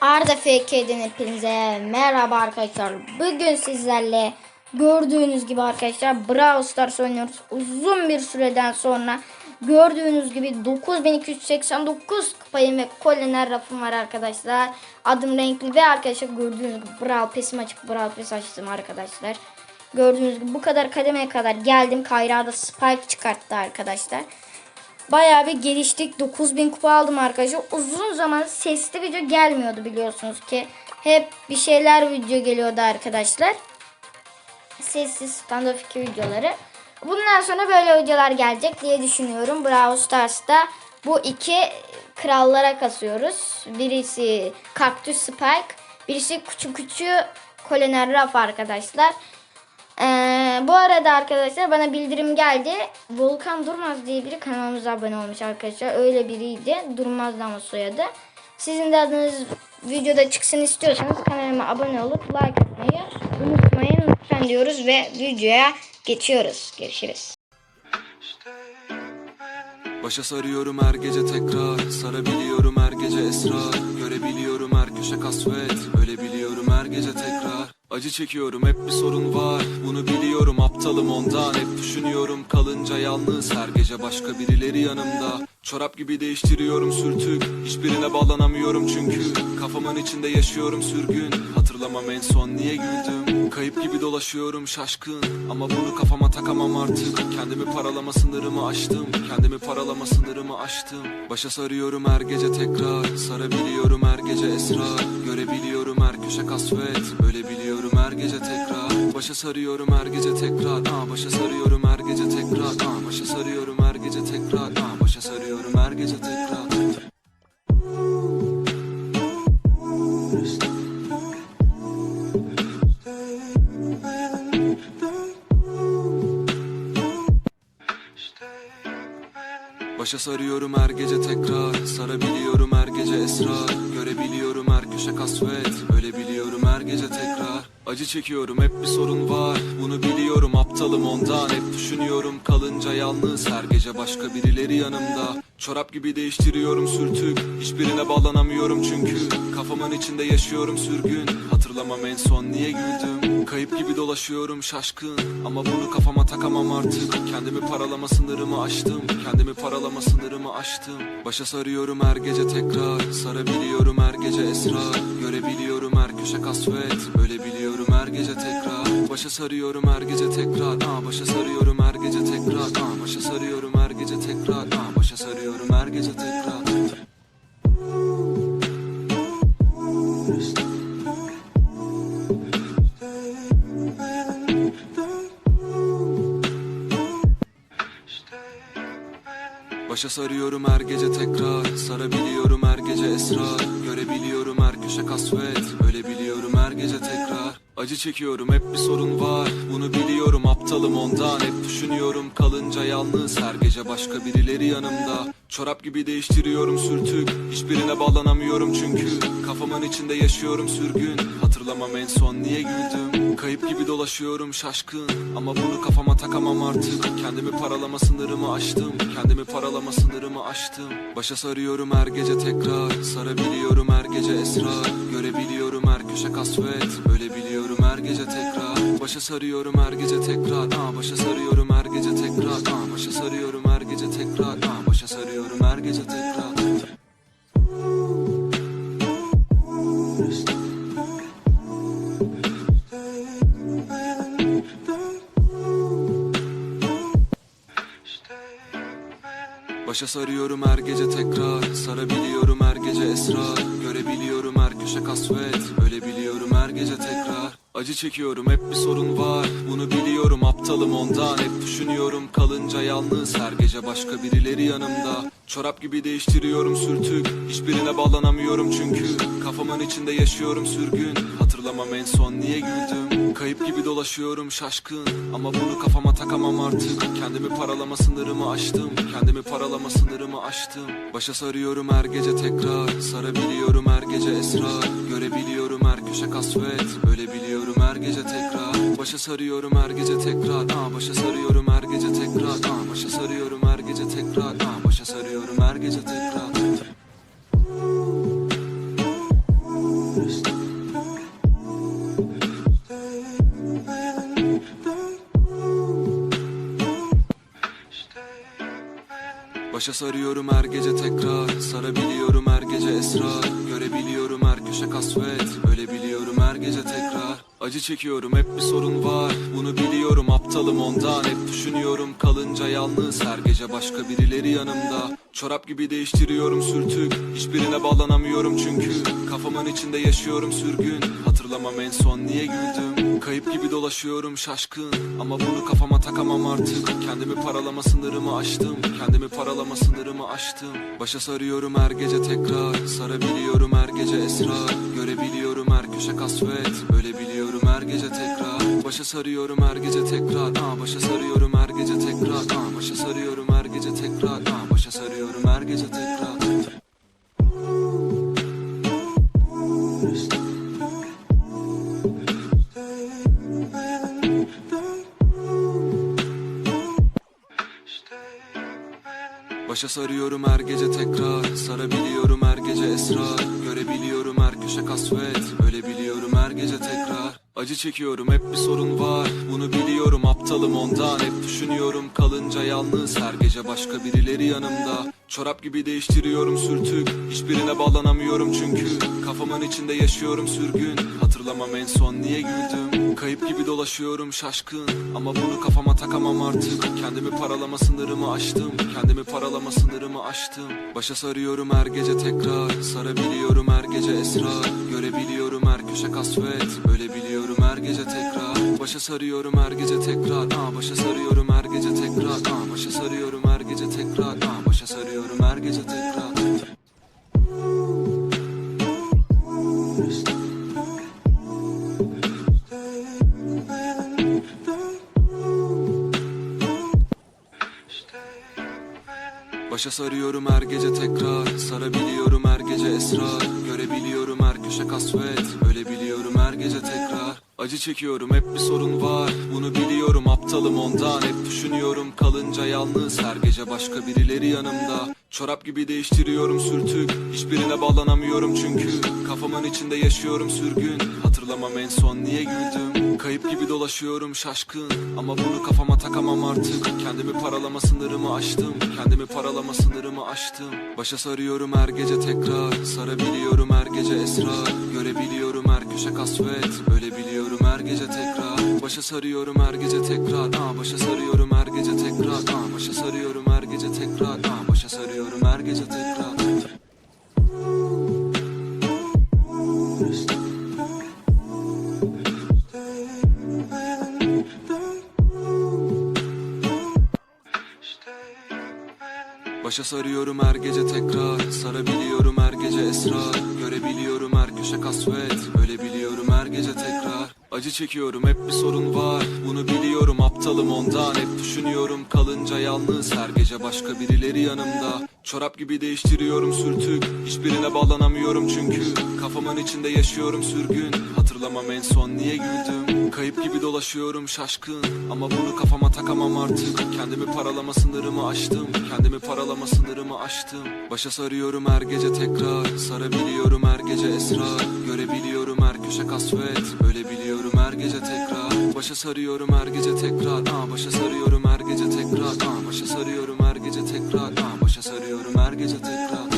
Arda FK'den hepinize merhaba arkadaşlar. Bugün sizlerle gördüğünüz gibi arkadaşlar Brawl Stars oynuyoruz. Uzun bir süreden sonra gördüğünüz gibi 9289 kupayım ve kolyeler rafım var arkadaşlar. Adım renkli ve arkadaşlar gördüğünüz gibi Brawl Pass'im açık Brawl Pass açtım arkadaşlar. Gördüğünüz gibi bu kadar kademeye kadar geldim. Kayra da Spike çıkarttı arkadaşlar. Bayağı bir geliştik. 9000 kupa aldım arkadaşlar. Uzun zaman sesli video gelmiyordu biliyorsunuz ki. Hep bir şeyler video geliyordu arkadaşlar. Sessiz standart 2 videoları. Bundan sonra böyle videolar gelecek diye düşünüyorum. Brawl Stars'ta bu iki krallara kasıyoruz. Birisi Kaktüs Spike. Birisi Küçük Küçük Koloner Raf arkadaşlar. Ee, bu arada arkadaşlar bana bildirim geldi. Volkan Durmaz diye biri kanalımıza abone olmuş arkadaşlar. Öyle biriydi. Durmaz'dı ama soyadı. Sizin de adınız videoda çıksın istiyorsanız kanalıma abone olup like atmayı unutmayın lütfen diyoruz ve videoya geçiyoruz. Görüşürüz. Başa sarıyorum her gece tekrar Sarabiliyorum her gece esrar Görebiliyorum her köşe kasvet Ölebiliyorum her gece tekrar Acı çekiyorum hep bir sorun var. Bunu biliyorum aptalım ondan. Hep düşünüyorum kalınca yalnız Her gece başka birileri yanımda. Çorap gibi değiştiriyorum sürtük. Hiçbirine bağlanamıyorum çünkü. Kafamın içinde yaşıyorum sürgün. Hatırlamam en son niye güldüm? Kayıp gibi dolaşıyorum şaşkın. Ama bunu kafama takamam artık. Kendimi paralama sınırımı aştım. Kendimi paralama sınırımı aştım. Başa sarıyorum her gece tekrar. Sarabiliyorum her gece esrar. Görebiliyorum köşe kasvet Ölebiliyorum her gece tekrar. Başa sarıyorum her gece tekrar. Aa, Başa sarıyorum her gece tekrar. Aa, Başa sarıyorum her gece tekrar. Aa, Başa sarıyorum her gece tekrar Başa sarıyorum her gece tekrar. Sarabiliyorum her gece esrar. Görebiliyorum her köşe kasvet. Ölebiliyorum her gece tekrar. Acı çekiyorum hep bir sorun var. Bunu biliyorum aptalım ondan. Hep düşünüyorum kalınca yalnız. Her gece başka birileri yanımda Çorap gibi değiştiriyorum sürtük. Hiçbirine bağlanamıyorum çünkü. Kafamın içinde yaşıyorum sürgün. Hatırlamam en son niye güldüm? Kayıp gibi dolaşıyorum şaşkın. Ama bunu kafama takamam artık. Kendimi paralama sınırımı aştım. Kendimi paralama sınırımı aştım. Başa sarıyorum her gece tekrar. Sarabiliyorum her gece esrar. Görebiliyorum her köşe kasvet. Ölebiliyorum her gece tekrar Başa sarıyorum her gece tekrar. Aa, Başa sarıyorum her gece tekrar. Aa, Başa sarıyorum her gece tekrar. Aa, Başa sarıyorum her gece tekrar. Başa sarıyorum her gece tekrar. Sarabiliyorum her gece esrar. Görebiliyorum her köşe kasvet. Ölebiliyorum her gece tekrar Acı çekiyorum hep bir sorun var. Bunu biliyorum aptalım ondan. Hep düşünüyorum kalınca yalnız. Her gece başka birileri yanımda. Çorap gibi değiştiriyorum sürtük. Hiçbirine bağlanamıyorum çünkü. Kafamın içinde yaşıyorum sürgün. Hatırlamam en son niye güldüm? Kayıp gibi dolaşıyorum şaşkın. Ama bunu kafama takamam artık. Kendimi paralama sınırımı aştım. Kendimi paralama sınırımı aştım. Başa sarıyorum her gece tekrar. Sarabiliyorum her gece esrar. Görebiliyorum her köşe kasvet. Ölebiliyorum her gece tekrar. Başa sarıyorum her gece tekrar. Aa, Başa sarıyorum her gece tekrar. Aa, Başa sarıyorum her gece tekrar. Aa, Başa sarıyorum her gece tekrar. Başa sarıyorum her gece tekrar. Sarabiliyorum her gece esrar. Görebiliyorum her köşe kasvet. Ölebiliyorum her gece tekrar Acı çekiyorum hep bir sorun var. Bunu biliyorum aptalım ondan. Hep düşünüyorum kalınca yalnız. Her gece başka birileri yanımda. Çorap gibi değiştiriyorum sürtük. Hiçbirine bağlanamıyorum çünkü. Kafamın içinde yaşıyorum sürgün. Hatırlamam en son niye güldüm Kayıp gibi dolaşıyorum şaşkın. Ama bunu kafama takamam artık. Kendimi paralama sınırımı aştım. Kendimi paralama sınırımı aştım. Başa sarıyorum her gece tekrar. Sarabiliyorum her gece esrar. Görebiliyorum her köşe kasvet. Ölebiliyorum her gece tekrar. Başa sarıyorum her gece tekrar. Aa, Başa sarıyorum her gece tekrar. Aa, Başa sarıyorum Başa sarıyorum her gece tekrar. Sarabiliyorum her gece esrar. Görebiliyorum her köşe kasvet Acı çekiyorum hep bir sorun var. Bunu biliyorum aptalım ondan. Hep düşünüyorum kalınca yalnız Her gece başka birileri yanımda. Çorap gibi değiştiriyorum sürtük. Hiçbirine bağlanamıyorum çünkü. Kafamın içinde yaşıyorum sürgün. Hatırlamam en son niye güldüm. Kayıp gibi dolaşıyorum şaşkın. Ama bunu kafama takamam artık. Kendimi paralama sınırımı aştım. Kendimi paralama sınırımı aştım. Başa sarıyorum her gece tekrar. Sarabiliyorum her gece esrar. Görebiliyorum her köşe kasvet. Ölebiliyorum gece tekrar. Başa sarıyorum her gece tekrar. Aa, Başa sarıyorum her gece tekrar. Aa, Başa sarıyorum her gece tekrar. Aa, Başa sarıyorum her gece tekrar. Başa sarıyorum her gece tekrar. Sarabiliyorum her gece esrar. Görebiliyorum her köşe kasvet. Ölebiliyorum her gece tekrar Acı çekiyorum hep bir sorun var. Bunu biliyorum aptalım ondan. Hep düşünüyorum kalınca yalnız. Her gece başka birileri yanımda. Çorap gibi değiştiriyorum sürtük. Hiçbirine bağlanamıyorum çünkü. Kafamın içinde yaşıyorum sürgün. Hatırlamam en son niye güldüm Kayıp gibi dolaşıyorum şaşkın. Ama bunu kafama takamam artık. Kendimi paralama sınırımı aştım. Kendimi paralama sınırımı aştım. Başa sarıyorum her gece tekrar. Sarabiliyorum her gece esrar. Görebiliyorum her köşe kasvet. Ölebiliyorum her gece tekrar. Başa sarıyorum her gece tekrar. Aa, Başa sarıyorum her gece tekrar. Aa, Başa sarıyorum her gece tekrar. Aa, Başa sarıyorum her gece tekrar Başa sarıyorum her gece tekrar. Sarabiliyorum her gece esrar. Görebiliyorum her köşe kasvet. Ölebiliyorum her gece tekrar. Acı çekiyorum hep bir sorun var. Bunu biliyorum aptalım ondan. Hep düşünüyorum kalınca yalnız. Her gece başka birileri yanımda Çorap gibi değiştiriyorum sürtük. Hiçbirine bağlanamıyorum çünkü. Kafamın içinde yaşıyorum sürgün. Hatırlamam en son niye güldüm? Kayıp gibi dolaşıyorum şaşkın. Ama bunu kafama takamam artık. Kendimi paralama sınırımı aştım. Kendimi paralama sınırımı aştım. Başa sarıyorum her gece tekrar. Sarabiliyorum her gece esrar. Görebiliyorum her köşe kasvet. Ölebiliyorum her gece tekrar. Başa sarıyorum her gece tekrar. Aa, Başa sarıyorum her gece tekrar. Aa, Başa sarıyorum her gece tekrar. Aa, Başa sarıyorum her gece tekrar. Başa sarıyorum her gece tekrar. Sarabiliyorum her gece esrar. Görebiliyorum her köşe kasvet. Ölebiliyorum her gece tekrar Acı çekiyorum hep bir sorun var. Bunu biliyorum aptalım ondan. Hep düşünüyorum kalınca yalnız Her gece başka birileri yanımda. Çorap gibi değiştiriyorum sürtük Hiçbirine bağlanamıyorum çünkü. Kafamın içinde yaşıyorum sürgün Hatırlamam en son niye güldüm. Kayıp gibi dolaşıyorum şaşkın Ama bunu kafama takamam artık. Kendimi paralama sınırımı aştım Kendimi paralama sınırımı aştım. Başa sarıyorum her gece tekrar Sarabiliyorum her gece esrar. Görebiliyorum her köşe kasvet her tekrar. Başa sarıyorum her gece tekrar. Aa, Başa sarıyorum her gece tekrar. Aa, Başa sarıyorum her gece tekrar. Aa, Başa sarıyorum her gece tekrar.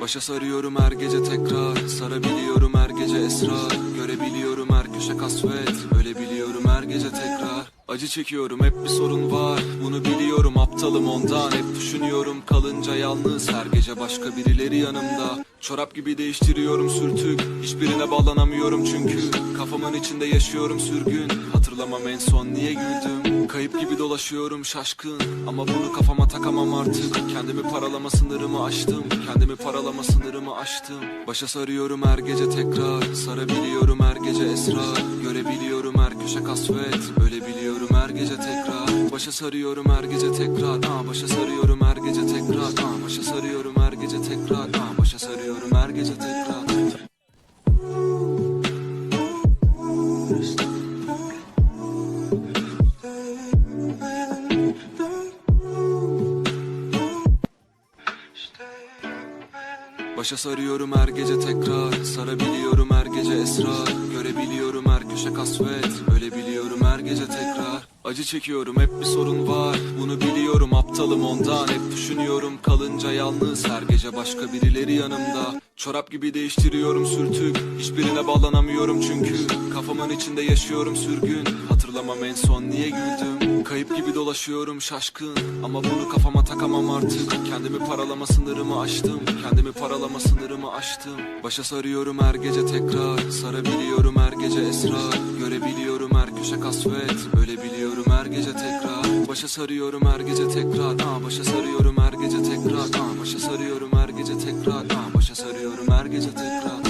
Başa sarıyorum her gece tekrar. Sarabiliyorum her gece esrar. Görebiliyorum her köşe kasvet. Ölebiliyorum her gece tekrar Acı çekiyorum hep bir sorun var. Bunu biliyorum aptalım ondan Hep düşünüyorum. Kalınca yalnız Her gece başka birileri yanımda. Çorap gibi değiştiriyorum sürtük Hiçbirine bağlanamıyorum çünkü. Kafamın içinde yaşıyorum sürgün Hatırlamam en son niye güldüm. Kayıp gibi dolaşıyorum şaşkın Ama bunu kafama takamam artık. Kendimi paralama sınırımı aştım Kendimi paralama sınırımı aştım. Başa sarıyorum her gece tekrar Sarabiliyorum her gece esrar. Görebiliyorum her köşe kasvet Ölebiliyorum her gece tekrar Başa sarıyorum her gece tekrar. Aa, Başa sarıyorum her gece tekrar. Aa, Başa sarıyorum her gece tekrar. Aa, Başa sarıyorum her gece tekrar. Başa sarıyorum her gece tekrar. Sarabiliyorum her gece esrar. Görebiliyorum her köşe kasvet. Ölebiliyorum her gece tekrar Acı çekiyorum hep bir sorun var. Bunu biliyorum aptalım ondan. Hep düşünüyorum kalınca yalnız Her gece başka birileri yanımda. Çorap gibi değiştiriyorum sürtük Hiçbirine bağlanamıyorum çünkü. Kafamın içinde yaşıyorum sürgün. Hatırlamam en son niye güldüm? Kayıp gibi dolaşıyorum şaşkın. Ama bunu kafama takamam artık. Kendimi paralama sınırımı aştım. Kendimi paralama sınırımı aştım. Başa sarıyorum her gece tekrar. Sarabiliyorum her gece esrar. Görebiliyorum her köşe kasvet. Ölebiliyorum Başa sarıyorum her gece tekrar Aa, Başa sarıyorum her gece tekrar Aa, Başa sarıyorum her gece tekrar Aa, Başa sarıyorum her gece tekrar